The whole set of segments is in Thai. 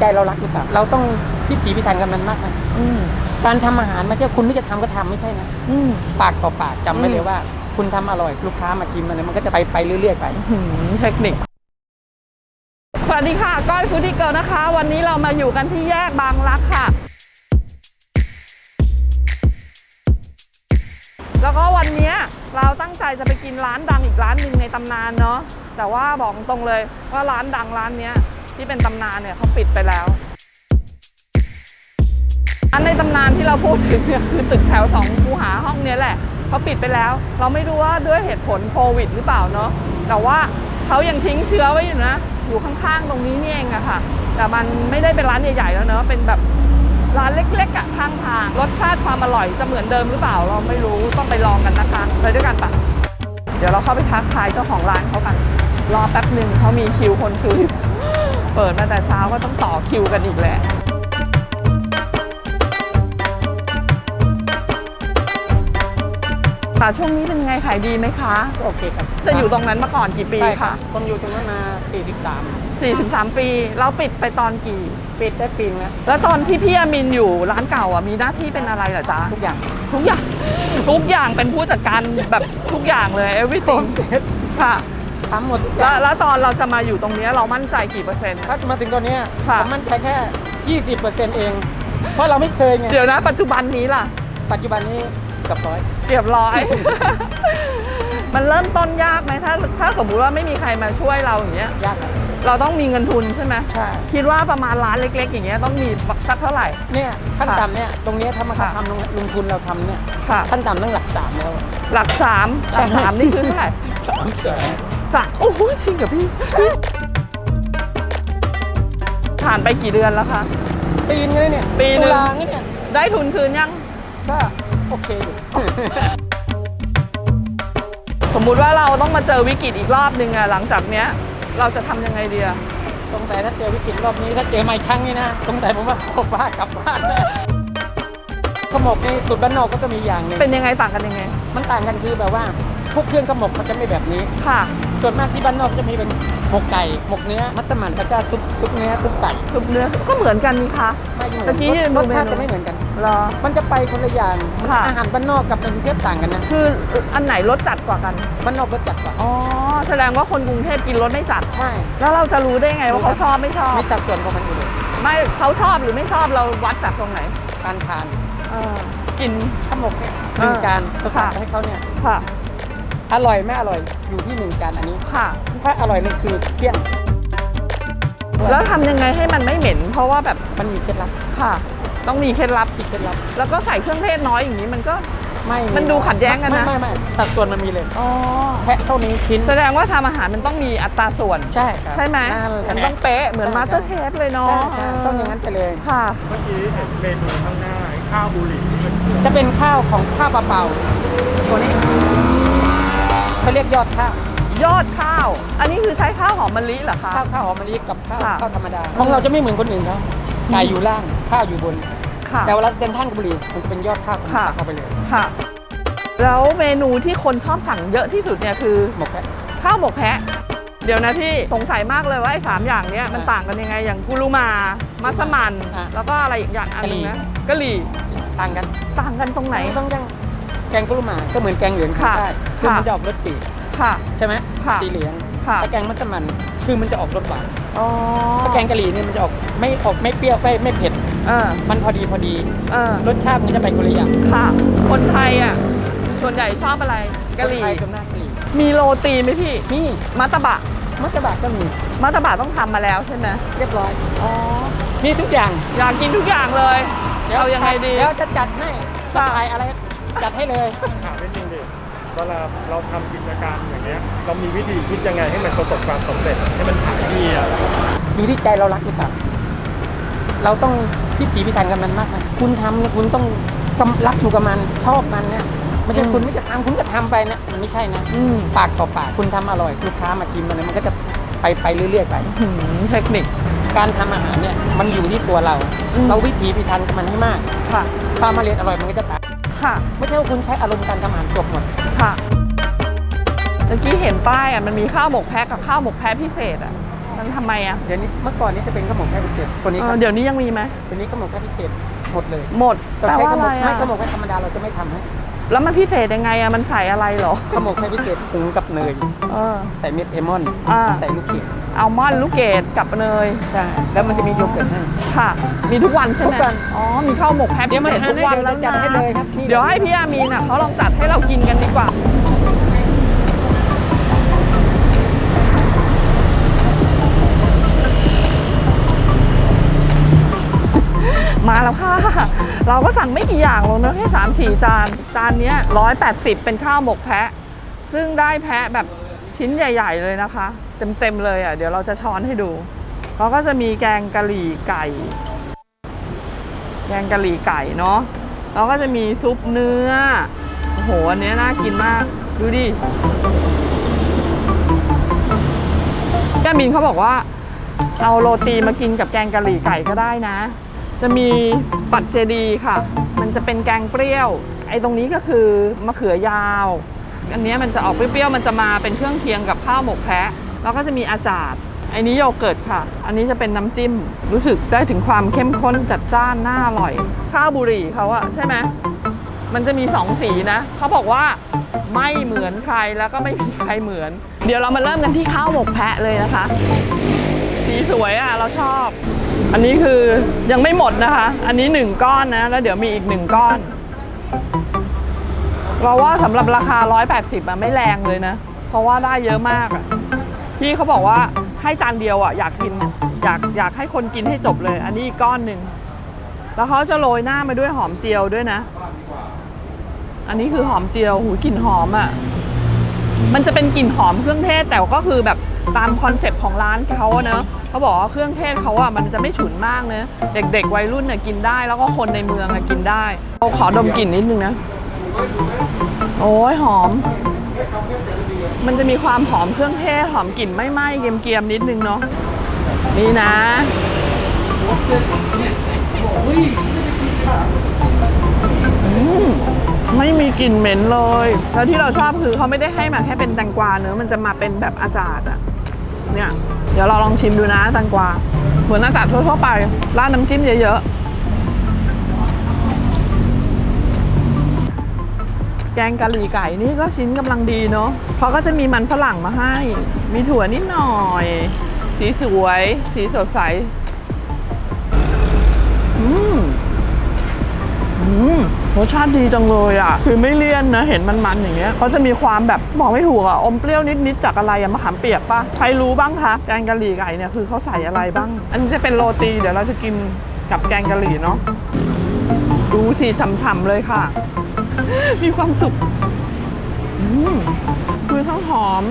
ใจเรารักหรือเปล่าเราต้องพิถีพิถันกับมันมากนะอืมการทำอาหารไม่ใช่คุณไม่จะทำก็ทำไม่ใช่นะอืม ปากต่อปากจำไว้อืม เลยว่า คุณทำอร่อยลูกค้ามาชิมมันมันก็จะไปไปเรื่อยๆไป หืมเทคนิค สวัสดีค่ะ ก้อยฟูดี้เกิลนะคะ วันนี้เรามาอยู่กันที่แยกบางรักค่ะ แล้วก็วันเนี้ยเราตั้งใจจะไปกินร้านดังอีกร้านหนึ่งในตำนานเนาะ แต่ว่าบอกตรงเลยว่าร้านดังร้านเนี้ย ที่เป็นตำนานเนี่ยเขาปิดไปแล้ว อันในตำนานที่เราพูดถึงเนี่ยคือตึกแถวสองคูหาห้องเนี้ยแหละเขาปิดไปแล้ว เราไม่รู้ว่าด้วยเหตุผลโควิดหรือเปล่าเนาะแต่ว่าเขายังทิ้งเชื้อไว้อยู่นะ อยู่ข้างๆตรงนี้นี่เองอะค่ะ แต่มันไม่ได้เป็นร้านใหญ่ๆแล้วเนาะเป็นแบบร้านเล็กๆอะข้างทางรสชาติความอร่อยจะเหมือนเดิมหรือเปล่าเราไม่รู้ต้องไปลองกันนะคะไปด้วยกันปะเดี๋ยวเราเข้าไปทักทายเจ้าของร้านเขากันรอแป๊บหนึ่งเขามีคิวคนซื้ออยู่ เปิดมาแต่เช้าก็ต้องต่อคิวกันอีกแหละป่าช่วงนี้เป็นไงขายดีไหมคะก็โอเคครับจะอยู่ตรงนั้นมาก่อนกี่ปีใช่ครัคะบผมอยู่ตรงนั้นมา 43 43 ปีเราปิดไปตอนกี่ ปิดได้ปีนึงแล้วแล้วตอนที่พี่อามินอยู่ร้านเก่าอะมีหน้าที่เป็นอะไรเหรอจ๊ะทุกอย่าง ทุกอย่าง ทุกอย่างเป็นผู้จัดการแบบทุกอย่างเลย everything ค่ะ ทำหมดทุกอแล้ย่าวงแล้วตอนเราจะมาอยู่ตรงเนี้ยเรามั่นใจกี่เปอร์เซ็นต์ ถ้ามาถึงตอนเนี้ยค่ะผมมั่นใจแค่20%เอง เพราะเราไม่เคยไงเดี๋ยวนะ ปัจจุบันนี้ล่ะ ปัจจุบันนี้เกับร้อย เรียบร้อย มันเริ่มต้นยากไหมถ้าถ้าสมมุติว่าไม่มีใครมาช่วยเราอย่างเงี้ย ยากนะเราต้องมีเงินทุนใช่ไหมใช่คิดว่าประมาณร้านเล็ก ๆ อย่างเงี้ยต้องมีสักเท่าไหร่ เนี่ยขั้นค่ะต่ำเนี่ยตรงเนี้ยถ้ามาค่ะ ทำลงลงทุนเราทำเนี่ยค่ะ ขั้นต่ำตั้งหลักสามแล้วหลักสามหลักสามนี่คือเท่าไหร่ สามแสน สามโอ้โหจริงกับพี่ ผ่านไปกี่เดือนแล้วคะ ปีนึงเลยเนี่ยปีนึง ตุลาเนี่ยได้ทุนคืนยัง ก็โอเคอยู่ สมมุติว่าเราต้องมาเจอวิกฤตอีกรอบนึงอะหลังจากเนี้ย เราจะทำยังไงดีอะสงสัยถ้าเจอวิกฤตรอบนี้ถ้าเจอมาอีกครั้งนี่นะสงสัยผมว่าผมว่ากลับบ้านแน่ขมกนี่สุดบ้านนอกก็จะมีอย่างหนึง เป็นยังไงต่างกันยังไง มันต่างกันคือแบบว่า พวกเครื่องขมกมันจะไม่แบบนี้ ค่ะ ส่วนมากที่บ้านนอกจะมีเป็นหมกไก่หมกเนื้อ มัสมั่นแล้วก็ซุปซุปเนื้อซุปไก่ซุปเนื้อก็เหมือนกันนี่คะ ไม่เหมือนเมื่อกี้ยืนดูรสชาติเมนูจะไม่เหมือนกัน เหรอ มันจะไปคนละอย่างค่ะ อาหารบ้านนอกกับในกรุงเทพต่างกันนะคืออันไหนรสจัดกว่ากัน บ้านนอกรสจัดกว่าอ๋อ แสดงว่าคนกรุงเทพกินรสไม่จัดใช่แล้วเราจะรู้ได้ไงว่าเขาชอบไม่ชอบ มีสัดส่วนของมันอยู่เลยไม่เขาชอบหรือไม่ชอบเราวัดจากตรงไหนการทานเออ กินขมกเนี่ยหนึ่งอ่าจานเราค่ะสั่งให้เขาเนี่ย ค่ะ อร่อยไม่อร่อยอยู่ที่หนึ่งจานอันนี้ ค่ะ ถ้าอร่อยเลยคือเที่ยงแล้วทำยังไงให้มันไม่เหม็น เพราะว่าแบบมันมีเคล็ดลับค่ะ ต้องมีเคล็ดลับมีเคล็ดลับแล้วก็ใส่เครื่องเทศน้อยอย่างนี้มันก็ ไม่มันดูขัดแย้งกันนะ ไม่ไม่ไม่สัดส่วนมันมีเลยอ๋อแค่เท่านี้ชิ้นแสดงว่าทำอาหารมันต้องมีอัตราส่วน ใช่ครับใช่ไหมนั่นแหละมันต้องเป๊ะเหมือนใช่มาสเตอร์เชฟเลยเนาะใช่ใช่ต้องอย่างนั้นไปเลย ค่ะ เมื่อกี้เห็นเมนูข้างหน้าไอ้ข้าวบุหรี่เป็นจะเป็นข้าวของข้าวเปล่าๆตัวนี้ เขาเรียกยอดข้าวยอดข้าว อันนี้คือใช้ข้าวหอมมะลิเหรอคะ ข้าวข้าวหอมมะลิกับข้าวค่ะ ข้าวธรรมดาของเราจะไม่เหมือนคนอื่นเขาไก่อยู่ล่างข้าวอยู่บน ค่ะ แต่เวลาเดินท่านกบุรีมันจะเป็นยอดข้าวผมค่ะตักเข้าไปเลยค่ะ แล้วเมนูที่คนชอบสั่งเยอะที่สุดเนี่ยคือ หมกแพะ ข้าวหมกแพะ เดี๋ยวนะพี่สงสัยมากเลยว่าไอ้สามอย่างเนี้ยมันต่างกันยังไง อย่างกุลูมา มัสมั่นอะแล้วก็อะไรอีกอย่างอันหนึงนะกะหรี่ต่างกัน ต่างกันตรงไหน ต้องยัง แกงกุลุมาก็เหมือนแกงเหลืองค่ะใช่คือมันค่ะจะออกรสปีกค่ะ ใช่ไหมค่ะสีเหลืองค่ะถ้าแกงมัสมั่นคือมันจะออกรสหวานอ๋อถ้าแกงกะหรี่เนี่ยมันจะออกไม่ออกไม่เปรี้ยวไม่ไม่เผ็ดเออมันพอดีพอดีเออรสชาติมันจะไปคนละอย่างค่ะ คนไทยอะส่วนใหญ่ชอบอะไรกะหรี่คนไทยส่วนมากกะหรี่มีโรตีไหมพี่นี่มัตตบะมัสบะก็มีมัตตบะต้องทำมาแล้วใช่ไหมเรียบร้อยอ๋อมีทุกอย่างอยากกินทุกอย่างเลยเอายังไงดีเดี๋ยวจะจัดให้ค่ะจะถ่ายอะไร จัดให้เลย ถามนิดนึงดิเวลาเราทำกิจการอย่างเงี้ย เรามีวิธีคิดยังไงให้มันประสบความสำเร็จให้มันขายดีอะอยู่ที่ใจเรารักหรือเปล่าเราต้องพิถีพิถันกับมันมากนะคุณทำเนี่ยคุณต้องกำรักอยู่กับมันชอบมันเนี่ยไม่ใช่อืมคุณไม่จะทำคุณก็ทำไปนะมันไม่ใช่นะอืมปากต่อปากคุณทำอร่อยลูกค้ามากินมันเนี่ยมันก็จะไปไปเรื่อยๆไป หืมเทคนิค การทำอาหารเนี่ยมันอยู่ที่ตัวเรา อืม เราวิถีพิถันกับมันให้มากค่ะ ความอร่อยอร่อยมันก็จะตาม ค่ะ ไม่ใช่ว่าคุณใช้อารมณ์การทำอาหารจบหมด ค่ะเมื่อกี้เห็นป้ายอะมันมีข้าวหมกแพะกับข้าวหมกแพะพิเศษอะ มันทำไมอะเดี๋ยวนี้เมื่อก่อนนี้จะเป็นข้าวหมกแค่พิเศษตัวนี้เอคอรับเดี๋ยวนี้ยังมีไหม ตัวนี้ข้าวหมกแค่พิเศษหมดเลยหมดเราแปลใช้ว่าข้าวหอะมไรกไม่อะข้าวหมกแค่ธรรมดาเราจะไม่ทำให้ แล้วมันพิเศษยังไงอะมันใส่อะไรเหรอข้าวหมกแค่พิเศษปรุงกับเนย เออ ใส่เม็ดเอมอน อ่า ใส่ลูกเกดอัลมอนด์ลูกเกดกับเนยใช่แล้วมันจะมีโยเกิร์ตให้ ค่ะ มีทุกวันใช่ไหมทุกวันอ๋อมีข้าวหมกแฮปเดี๋ปี้ยวมาเศษทานทุกวันให้แล้วเดี๋ยวจันะดให้เลยครับพี่ เดี๋ยวให้พี่อามีน่ะเขาลองจัดให้เรากินกันดีกว่า มาแล้วค่ะ เราก็สั่งไม่กี่อย่างลงนอะแค่สามสี่จาน จานนี้ร้อยแปดสิบเป็นข้าวหมกแพะ ซึ่งได้แพะแบบชิ้นใหญ่ ๆ เลยนะคะ เต็ม ๆ เลยอะ เดี๋ยวเราจะช้อนให้ดูเขาก็จะมีแกงกะหรี่ไก่ แกงกะหรี่ไก่เนาะแล้วก็จะมีซุปเนื้อ โอ้โห อันนี้น่ากินมาก ดูดิแก้มินเขาบอกว่า เอาโรตีมากินกับแกงกะหรี่ไก่ก็ได้นะ จะมีปัดเจดีค่ะ มันจะเป็นแกงเปรี้ยว ไอ้ตรงนี้ก็คือมะเขือยาว อันนี้มันจะออกเปรี้ยวๆ มันจะมาเป็นเครื่องเคียงกับข้าวหมกแพะแล้วก็จะมีอาจาดไอ้นี้โยเกิร์ตค่ะ อันนี้จะเป็นน้ำจิ้ม รู้สึกได้ถึงความเข้มข้นจัดจ้านน่าอร่อย ข้าวบุหรี่เขาอะใช่ไหมมันจะมีสองสีนะ เขาบอกว่าไม่เหมือนใครแล้วก็ไม่มีใครเหมือน เดี๋ยวเรามาเริ่มกันที่ข้าวหมกแพะเลยนะคะ สีสวยอะเราชอบ อันนี้คือยังไม่หมดนะคะ อันนี้หนึ่งก้อนนะ แล้วเดี๋ยวมีอีกหนึ่งก้อน เราว่าสำหรับราคา 180อะไม่แรงเลยนะ เพราะว่าได้เยอะมากอะพี่เขาบอกว่าให้จานเดียวอะอยากกินอยากอยากให้คนกินให้จบเลย อันนี้อีกก้อนหนึ่งแล้วเขาจะโรยหน้ามาด้วยหอมเจียวด้วยนะ อันนี้คือหอมเจียวหูกลิ่นหอมอะ มันจะเป็นกลิ่นหอมเครื่องเทศแต่ก็คือแบบ ตามคอนเซปต์ของร้านเขาเนอะเขาบอกว่าเครื่องเทศเขาอะมันจะไม่ฉุนมากเนอะเด็กๆ วัยรุ่นน่ะกินได้ แล้วก็คนในเมืองอะกินได้เราขอดมกลิ่นนิดนึงนะ โอ้ยหอม มันจะมีความหอมเครื่องเทศหอมกลิ่นไม่ไหม้เกรียมๆนิดนึงเนาะนี่นะไม่มีกลิ่นเหม็นเลย แล้วที่เราชอบคือเขาไม่ได้ให้มาแค่เป็นแตงกวาเนื้อมันจะมาเป็นแบบอาจารย์อะ เนี่ย เดี๋ยวเราลองชิมดูนะแตงกวาเหมือนอาจารย์ทั่วๆไปราดน้ำจิ้มเยอะๆ แกงกะหรี่ไก่นี่ก็ชิ้นกำลังดีเนาะเขาก็จะมีมันฝรั่งมาให้ มีถั่วนิดหน่อย สีสวย สีสดใส อืม รสชาติดีจังเลยอะ คือไม่เลี่ยนนะ เห็นมันๆอย่างเงี้ยเขาจะมีความแบบบอกไม่ถูกอะ อมเปรี้ยวนิดๆจากอะไรอะมะขามเปียกปะใครรู้บ้างคะ แกงกะหรี่ไก่เนี่ยคือเขาใส่อะไรบ้าง อันนี้จะเป็นโรตี เดี๋ยวเราจะกินกับแกงกะหรี่เนาะ ดูสิฉ่ำๆเลยค่ะ มีความสุขคือทั้งหอม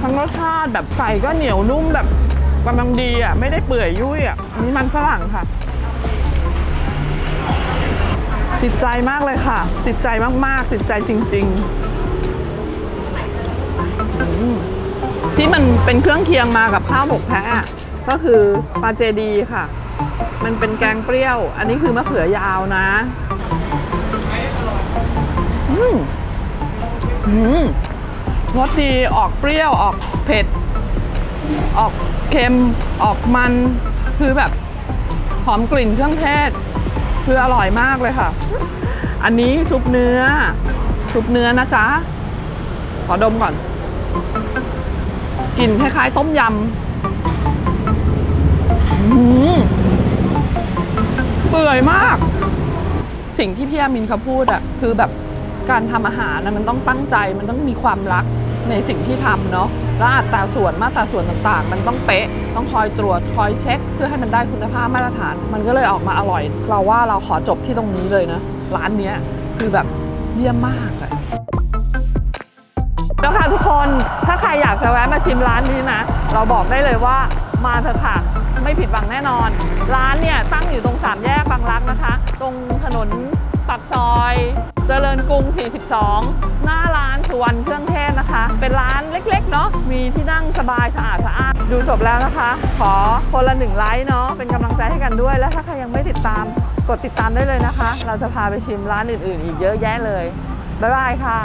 ทั้งรสชาติแบบไก่ก็เหนียวนุ่มแบบกำลังดีอะ ไม่ได้เปื่อยยุ่ยอะ อันนี่มันฝรั่งค่ะ ติดใจมากเลยค่ะ ติดใจมากๆ ติดใจจริง ๆ ที่มันเป็นเครื่องเคียงมากับข้าวหมกแพะอะก็คือปลาเจดีค่ะ มันเป็นแกงเปรี้ยว อันนี้คือมะเขือยาวนะ อืมอืมรสดีออกเปรี้ยวออกเผ็ด ออกเค็มออกมันคือแบบหอมกลิ่นเครื่องเทศ คืออร่อยมากเลยค่ะ อันนี้ซุปเนื้อ ซุปเนื้อนะจ๊ะ ขอดมก่อน กลิ่นคล้ายๆ ต้มยำอื้อเปื่อยมาก สิ่งที่พี่อามินเขาพูดอะคือแบบการทำอาหารนะมันต้องตั้งใจมันต้องมีความรักในสิ่งที่ทำเนาะ แล้วอัตราส่วนมาตราส่วนต่างๆ มันต้องเป๊ะ ต้องคอยตรวจคอยเช็ค เพื่อให้มันได้คุณภาพมาตรฐาน มันก็เลยออกมาอร่อย เราว่าเราขอจบที่ตรงนี้เลยนะ ร้านนี้คือแบบเยี่ยมมากอะแล้วค่ะทุกคนถ้าใครอยากจะแวะมาชิมร้านนี้นะ เราบอกได้เลยว่ามาเถอะค่ะไม่ผิดหวังแน่นอน ร้านเนี่ยตั้งอยู่ตรงสามแยกบางรักนะคะ ตรงถนนปากซอย เจริญกรุง 42 หน้าร้านสุวรรณเครื่องเทศนะคะ เป็นร้านเล็กๆเนาะ มีที่นั่งสบายสะอาดสะอาด ดูจบแล้วนะคะ ขอคนละหนึ่งไลค์เนาะ เป็นกำลังใจให้กันด้วย และถ้าใครยังไม่ติดตาม กดติดตามได้เลยนะคะ เราจะพาไปชิมร้านอื่นๆ อีกเยอะแยะเลย บ๊ายบายค่ะ